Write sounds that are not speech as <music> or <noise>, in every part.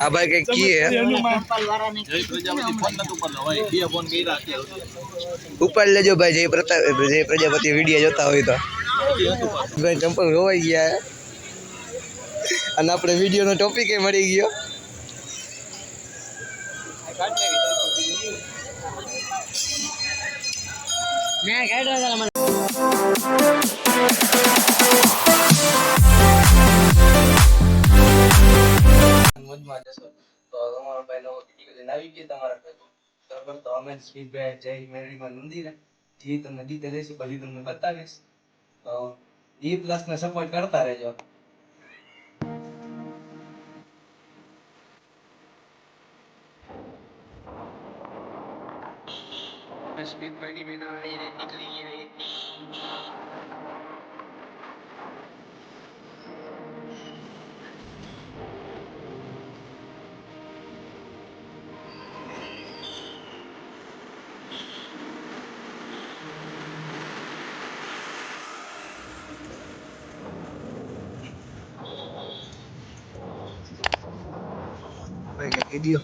આ ભાઈ કંઈક કીએ. ઉપર લેજો ભાઈ જય પ્રતાપ જય પ્રજાપતિ વીડિયો જોતા હોય તો. ભાઈ ચંપલ રોવાઈ ગયા અને આપણે વીડિયો નો ટોપિક એ મળી ગયો. મજમાં જશો તો તમારો ભાઈ નવો વીડિયો લઈને આવી ગયો તમારા બરાબર? તો અમે સ્પીડભાઈ જય મેરીમાં મંદિરે. જે તમને ડિટેલ હશે, બધી તમને બતાવીશ. તો એ પ્લસ ને સપોર્ટ કરતા રહેજો. સ્પીડભાઈની બેના નીકળી ગયા ભાઈ કઈ કીધું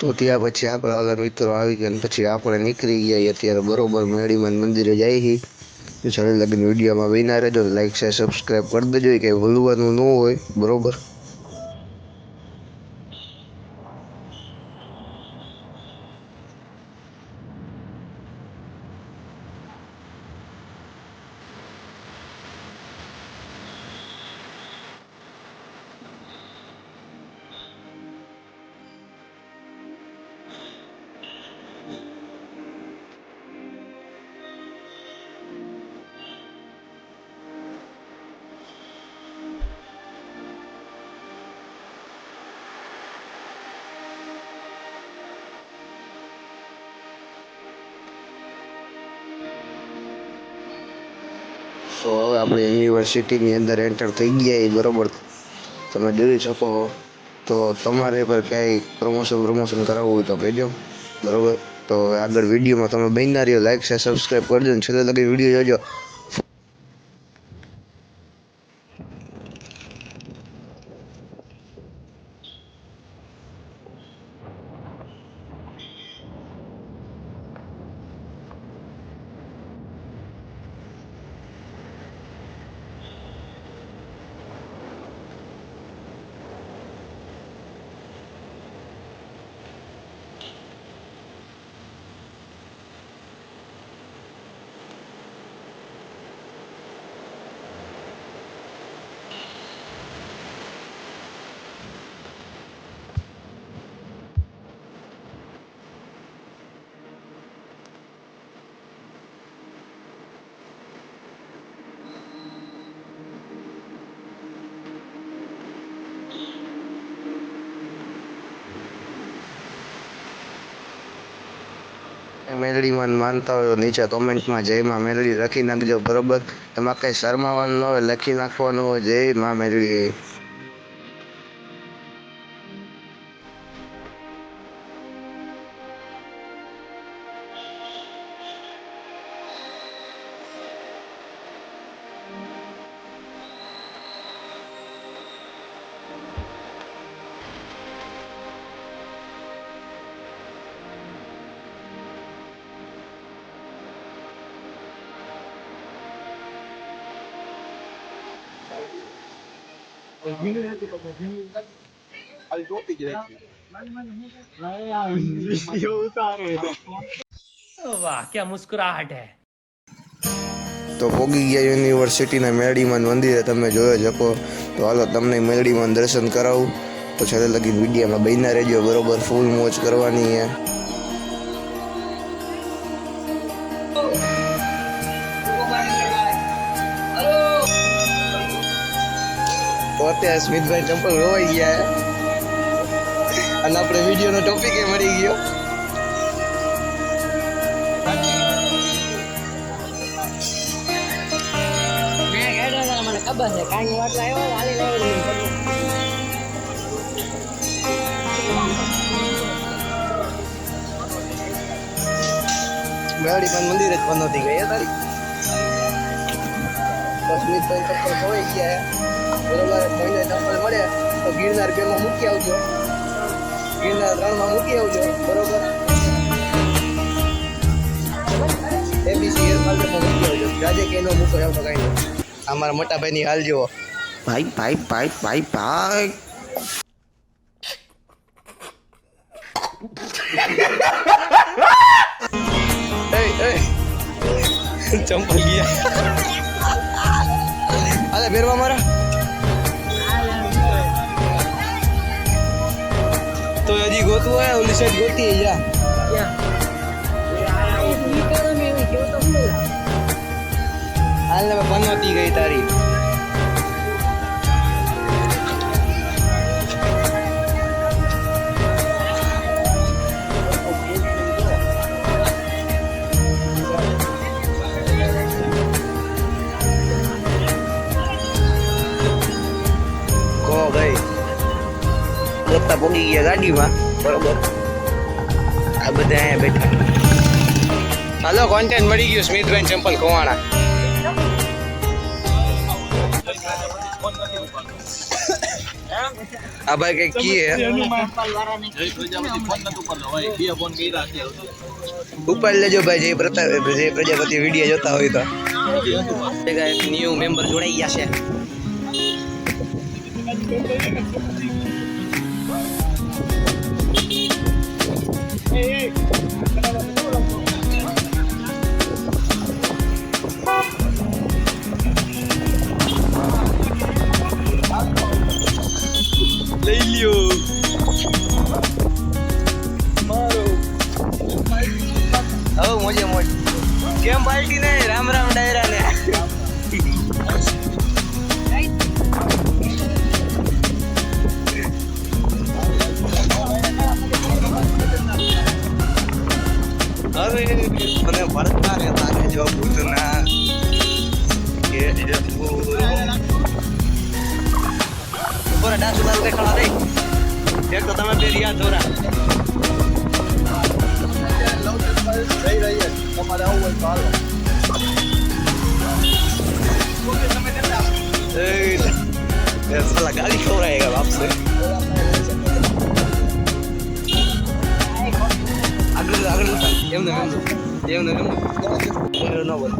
તો ત્યાં પછી આપણે આગળ મિત્રો આવી ગયા પછી આપણે નીકળી ગયા અત્યારે બરોબર મેળીમાં મંદિરે છીએ તો ચાલે લગીને વિડીયોમાં વિના રહેજો. લાઈક શેર સબસ્ક્રાઈબ કરી દેજો. કંઈ ભૂલવાનું ન હોય. બરોબર? આપણે યુનિવર્સિટીની અંદર એન્ટર થઈ ગયા એ બરાબર. તમે જોઈ શકો તો તમારે પર ક્યાંય પ્રમોશન પ્રમોશન કરાવવું હોય તો કહેજો. બરોબર? તો આગળ વિડીયોમાં તમે બનનારીઓ લાઈક છે સબસ્ક્રાઈબ કરજો ને છેલ્લે લગી વીડિયો જોજો. મેલડીમાં માનતા હોય નીચે કોમેન્ટમાં જય માં મેલડી લખી નાખજો, બરોબર? એમાં કંઈ શરમાવાનું ન હોય, લખી નાખવાનું હોય, જય માં મેલડી. Ali topi direkt. વાહ ક્યાં મુસ્કુરાહટ હે તો પોગી ગયા યુનિવર્સિટીના મેળીમાન મંદિરે તમે જોયો શકો. તો હાલો તમને મેળીમાન દર્શન કરાવું. તો છેલ્લે લગી વિડીયામાં બહીના રહેજો, બરોબર? ફૂલ મોજ કરવાની હે અત્યારે સ્મિતભાઈ ચંપલ રોવાઈ ગયા અને આપણે વિડીયોનો ટોપિક એ મળી ગયો. મને પણ મંદિર જ બંધ હતી ગઈ તારી. કશ્મીર તો ચપ્પલ ખવાઈ ગયા બરોબર ચંપલ મળે તો ગિરનાર બેમાં મૂકી આવજો. ગિરનાર ત્રણમાં મૂકી આવજો. બરોબર? મૂકી આવજો. રાજે કે નો મૂકો એવું તો કાંઈ નહીં. અમારા મોટા ભાઈની હાલ જુઓ. ભાઈ ભાઈ ભાઈ ભાઈ ભાઈ. એ એ ચંપલ ગયા. <laughs> અરે ફેરવા મારા. તો હજી ગોતું હોય, ઓલી સાઈડ ગોતી જા. હાલ ને પનોતી ગઈ તારી. કહો ગઈ ગોતા પોગી ગયા ગાડીમાં. બરોબર. આ બધા અહીંયા બેઠા. હાલો કોન્ટેન્ટ મળી ગયું સ્મિતભાઈ ચંપલ ખોવાણા આ ભાઈ કઈ કીએ. ઉપર લેજો ભાઈ, જે પ્રતાપ જે પ્રજાપતિ વીડિયો જોતા હોય તો. ન્યુ મેમ્બર જોડાઈ ગયા છે. hey, hey. ઉપર ડાસ ઉતાર દેખાડા દે એક તો તમે બે રિયા ધોરા એ એ સાલા ગાડી ખવડાયેગા બાપ સે આગળ આગળ ઉતાર એમને એમને એમને એમને ન બોલ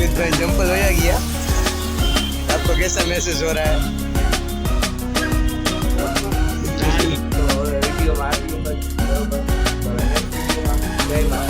स्मित भाई जंपल हो गया आपको कैसा महसूस हो रहा है तो वीडियो में